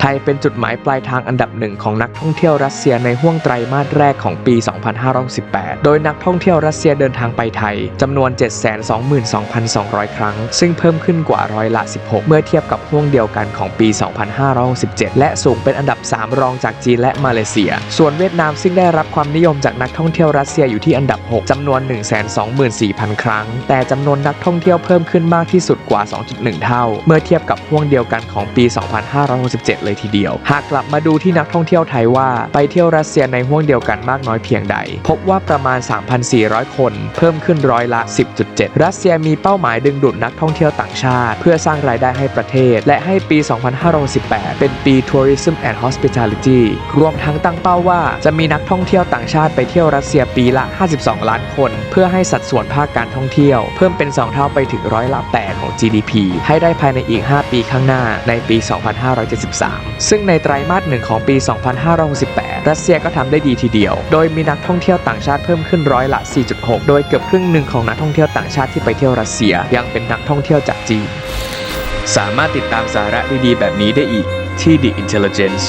ไทยเป็นจุดหมายปลายทางอันดับหนึ่งของนักท่องเที่ยวรัสเซียในห่วงไตรมาสแรกของปี 2518โดยนักท่องเที่ยวรัสเซียเดินทางไปไทยจำนวน 722,200 ครั้ง ซึ่งเพิ่มขึ้นกว่าร้อยละ 16 เมื่อเทียบกับห่วงเดียวกันของปี 2567 และสูงเป็นอันดับ 3 รองจากจีนและมาเลเซีย ส่วนเวียดนามซึ่งได้รับความนิยมจากนักท่องเที่ยวรัสเซียอยู่ที่อันดับ 6จำนวน 124,000 ครั้ง แต่จำนวนนักท่องเที่ยวเพิ่มขึ้นมากที่สุดกว่า 2.1 เท่า เมื่อเทียบกับห่วงเดียวกันของปี 2567เลยทีเดียว หากกลับมาดูที่นักท่องเที่ยวไทยว่า ไปเที่ยวรัสเซียในห่วงเดียวกันมากน้อยเพียงใด พบว่าประมาณ 3,400 คน เพิ่มขึ้นร้อยละ 10.7 รัสเซียมีเป้าหมายดึงดูดนักท่องเที่ยวต่างชาติ เพื่อสร้างรายได้ให้ประเทศ และให้ปี 2518 เป็นปี Tourism and Hospitality รวมทั้งตั้งเป้าว่าจะมีนักท่องเที่ยวต่างชาติไปเที่ยวรัสเซียปีละ 52 ล้านคน เพื่อให้สัดส่วนภาคการท่องเที่ยว เพิ่มเป็น 2 เท่าไปถึงร้อยละ 8 ของ GDP ให้ได้ภายในอีก 5 ปีข้างหน้าในปี 2573ซึ่งในไตรมาสหนึ่งของปี 2568 รัสเซียก็ทำได้ดีทีเดียว โดยมีนักท่องเที่ยวต่างชาติเพิ่มขึ้นร้อยละ 4.6 โดยเกือบครึ่งหนึ่งของนักท่องเที่ยวต่างชาติที่ไปเที่ยวรัสเซีย ยังเป็นนักท่องเที่ยวจากจีน สามารถติดตามสาระดีๆ แบบนี้ได้อีกที่ The Intelligence